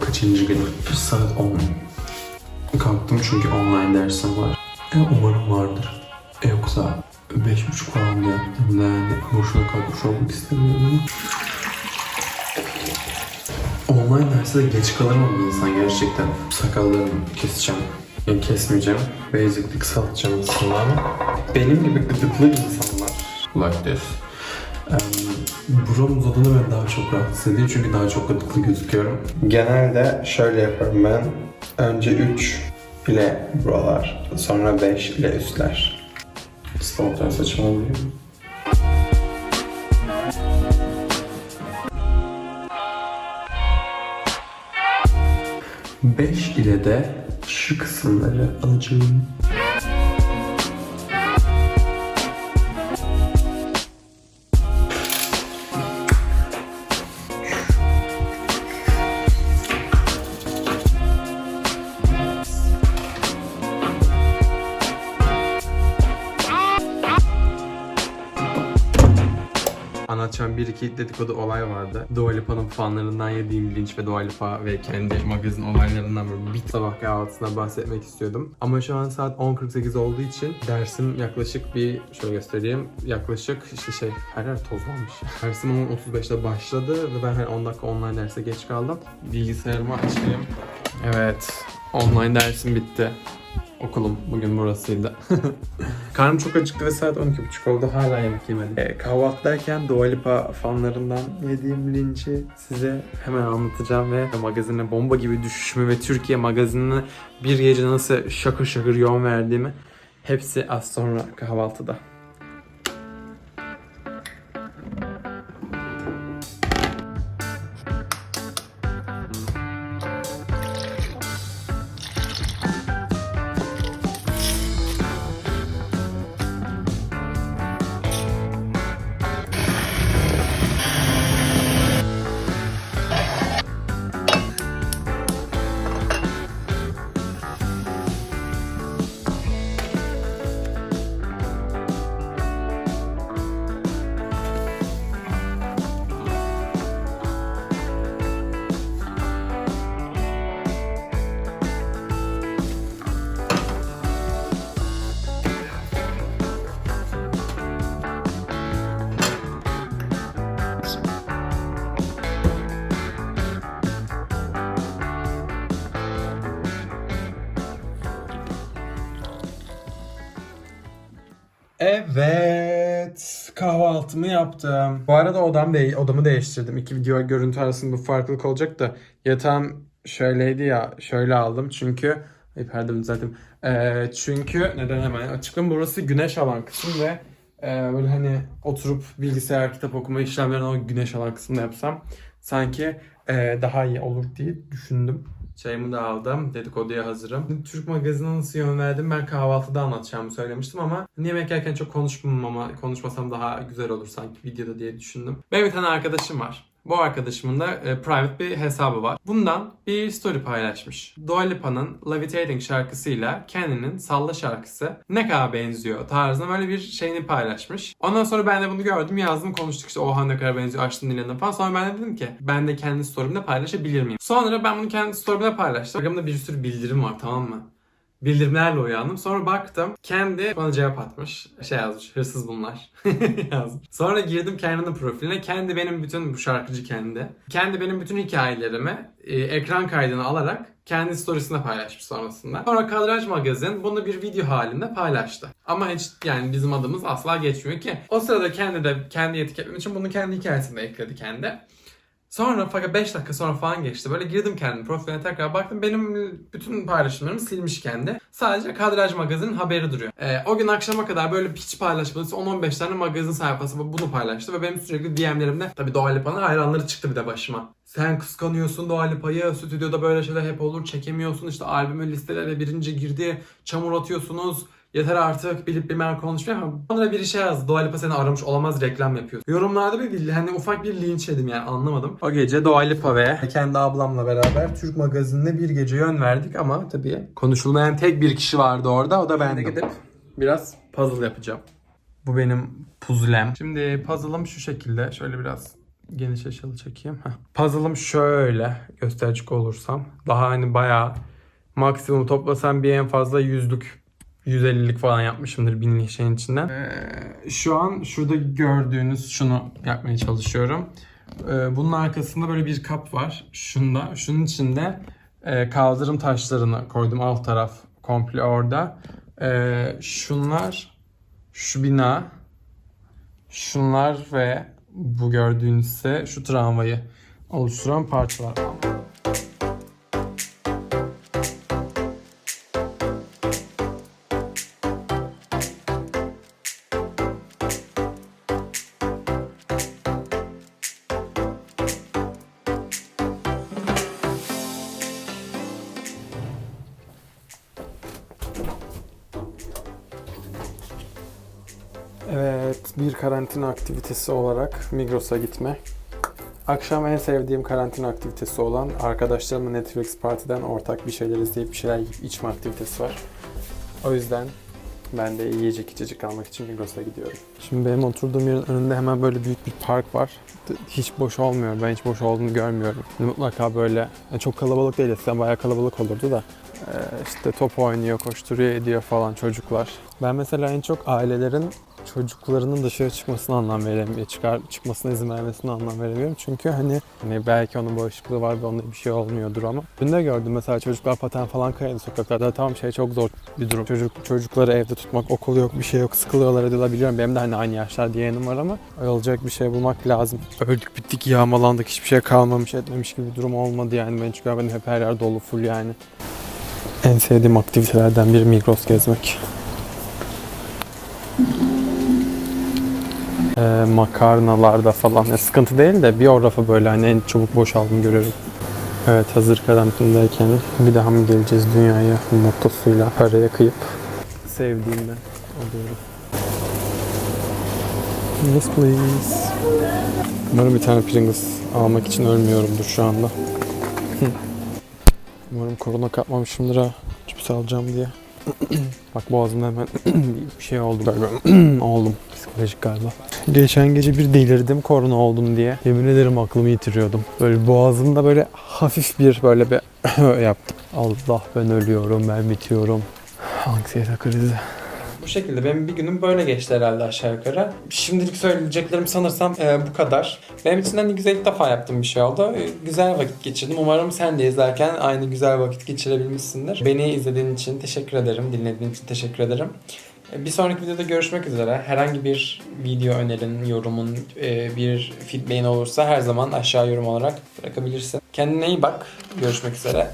kaçıncı günüm? Saat 10. Kalktım çünkü online dersim var. E, umarım vardır. E, yoksa 5.30 falan da yattım. Yani boşuna kalkmış olmak istemiyorum. Online derse de geç kalır mı insan gerçekten? Sakallarımı keseceğim. Yani kesmeyeceğim. Basically kısaltacağım aslında benim gibi gıdıklı insanlar like this. Buram uzadığında beni daha çok rahatsız ediyor çünkü daha çok gıdıklı gözüküyorum. Genelde şöyle yaparım ben. Önce 3 ile buralar, sonra 5 ile üstler. Spontan saçım oluyor. 5 ile de şu kısımları alacağım. Anlatacağım bir iki dedikodu olay vardı. Dua Lipa'nın fanlarından yediğim linç ve Dua Lipa ve kendi magazin olaylarından böyle bir sabah kahvaltısına bahsetmek istiyordum. Ama şu an saat 10.48 olduğu için dersim yaklaşık bir şöyle göstereyim. Yaklaşık işte şey her yer toz olmuş. Dersim 10.35'te başladı ve ben hani 10 dakika online derse geç kaldım. Bilgisayarımı açayım. Evet. Online dersim bitti. Okulum bugün burasıydı. Karnım çok acıktı ve saat 12.30 oldu hala yemek yemedim. E, kahvaltıdayken Dua Lipa fanlarından yediğim linci size hemen anlatacağım ve magazine bomba gibi düşüşümü ve Türkiye magazinine bir gece nasıl şakır şakır yön verdiğimi hepsi az sonra kahvaltıda. Evet, kahvaltımı yaptım. Bu arada odam de odamı değiştirdim. İki video görüntü arasında bir farklılık olacak da yatağım şöyleydi ya, şöyle aldım çünkü Ay perdemi düzelttim. Ee, çünkü neden hemen açıklayayım. Burası güneş alan kısım ve e, böyle hani oturup bilgisayar kitap okuma işlemlerini o güneş alan kısmında yapsam sanki e, daha iyi olur diye düşündüm. Çayımı da aldım. Dedikoduya hazırım. Türk magazine nasıl yön verdim ben kahvaltıda anlatacağımı söylemiştim ama hani yemek yerken çok konuşmam ama konuşmasam daha güzel olur sanki videoda diye düşündüm. Benim bir tane arkadaşım var. Bu arkadaşımın da e, private bir hesabı var. Bundan bir story paylaşmış. Dua Lipa'nın Levitating şarkısıyla kendinin Salla şarkısı ne kadar benziyor tarzında böyle bir şeyini paylaşmış. Ondan sonra ben de bunu gördüm yazdım konuştuk işte oha ne kadar benziyor açtım dinledim falan. Sonra ben de dedim ki ben de kendi story'imde paylaşabilir miyim? Sonra ben bunu kendi story'imde paylaştım. Arkamda bir sürü bildirim var tamam mı? Bildirimlerle uyandım. Sonra baktım kendi bana cevap atmış. Şey yazmış hırsız bunlar yazmış. Sonra girdim kendinin profiline. Kendi benim bütün bu şarkıcı kendi. Kendi benim bütün hikayelerimi e, ekran kaydını alarak kendi storiesinde paylaşmış sonrasında. Sonra Kadraj Magazin bunu bir video halinde paylaştı. Ama hiç yani bizim adımız asla geçmiyor ki. O sırada kendi de kendi etiketlemek için bunu kendi hikayesinde ekledi kendi. Sonra fakat 5 dakika sonra falan geçti. Böyle girdim kendi profiline tekrar baktım. Benim bütün paylaşımlarımı silmiş kendi. Sadece Kadraj Magazin'in haberi duruyor. Ee, o gün akşama kadar böyle hiç paylaşmadıysa 10-15 tane magazin sayfası bunu paylaştı. Ve benim sürekli DM'lerimde tabii Dua Lipa'nın hayranları çıktı bir de başıma. Sen kıskanıyorsun Dua Lipa'yı, stüdyoda böyle şeyler hep olur, çekemiyorsun. İşte albümün listelere birinci girdi, çamur atıyorsunuz. Yeter artık bilip bilmem konuşmuyor ama sonra bir şey yazdı. Dua Lipa seni aramış olamaz reklam yapıyor. Yorumlarda bir hani ufak bir linç yedim yani anlamadım. O gece Dua Lipa ve kendi ablamla beraber Türk magazinine bir gece yön verdik ama tabii konuşulmayan tek bir kişi vardı orada o da ben de gidip biraz puzzle yapacağım. Bu benim puzzlem. Şimdi puzzle'ım şu şekilde. Şöyle biraz geniş açılı çekeyim. Heh. Puzzle'ım şöyle gösterecek olursam. Daha hani bayağı maksimum toplasam bir en fazla yüzlük 150'lik falan yapmışımdır binlik şeyin içinden. Ee, şu an şurada gördüğünüz şunu yapmaya çalışıyorum. Ee, bunun arkasında böyle bir kap var. Şunda, şunun içinde e, kaldırım taşlarını koydum alt taraf komple orada. Ee, şunlar şu bina, şunlar ve bu gördüğünüz ise şu tramvayı oluşturan parçalar. Bir karantina aktivitesi olarak Migros'a gitme. Akşam en sevdiğim karantina aktivitesi olan arkadaşlarımla Netflix partiden ortak bir şeyler izleyip bir şeyler yiyip içme aktivitesi var. O yüzden ben de yiyecek içecek almak için Migros'a gidiyorum. Şimdi benim oturduğum yerin önünde hemen böyle büyük bir park var. Hiç boş olmuyor. Ben hiç boş olduğunu görmüyorum. Mutlaka böyle yani çok kalabalık değil. Eskiden bayağı kalabalık olurdu da ee, işte top oynuyor, koşturuyor, ediyor falan çocuklar. Ben mesela en çok ailelerin çocuklarının dışarı çıkmasına anlam veremiyorum. Çıkar, çıkmasına izin vermesine anlam veremiyorum. Çünkü hani, hani belki onun bağışıklığı var ve onda bir şey olmuyordur ama. Dün de gördüm mesela çocuklar paten falan kayadı sokaklarda. Tamam şey çok zor bir durum. Çocuk çocukları evde tutmak, okul yok, bir şey yok, sıkılıyorlar ediyorlar. Benim de hani aynı yaşlar yeğenim var ama olacak bir şey bulmak lazım. Öldük bittik yağmalandık hiçbir şey kalmamış etmemiş gibi bir durum olmadı yani. Ben hiç görmedim hep her yer dolu full yani. En sevdiğim aktivitelerden biri Migros gezmek. Ee, makarnalarda falan ya sıkıntı değil de bir o rafa böyle hani en çabuk boşaldığını görüyorum. Evet hazır karantinadayken bir daha mı geleceğiz dünyaya mottosuyla paraya kıyıp sevdiğimden alıyorum. Yes please. Umarım bir tane Pringles almak için ölmüyorumdur şu anda. Umarım korona kapmamışımdır ha. Cips alacağım diye. Bak boğazımda hemen bir şey oldu galiba. Oldum. Psikolojik galiba. Geçen gece bir delirdim korona oldum diye. Yemin ederim aklımı yitiriyordum. Böyle boğazımda böyle hafif bir böyle bir yaptım. Allah ben ölüyorum, ben bitiyorum. Anksiyete krizi. Bu şekilde benim bir günüm böyle geçti herhalde aşağı yukarı. Şimdilik söyleyeceklerim sanırsam e, bu kadar. Benim için en güzel ilk defa yaptığım bir şey oldu. E, güzel vakit geçirdim. Umarım sen de izlerken aynı güzel vakit geçirebilmişsindir. Beni izlediğin için teşekkür ederim. Dinlediğin için teşekkür ederim. E, Bir sonraki videoda görüşmek üzere. Herhangi bir video önerin, yorumun, e, bir feedback'in olursa her zaman aşağı yorum olarak bırakabilirsin. Kendine iyi bak. Görüşmek üzere.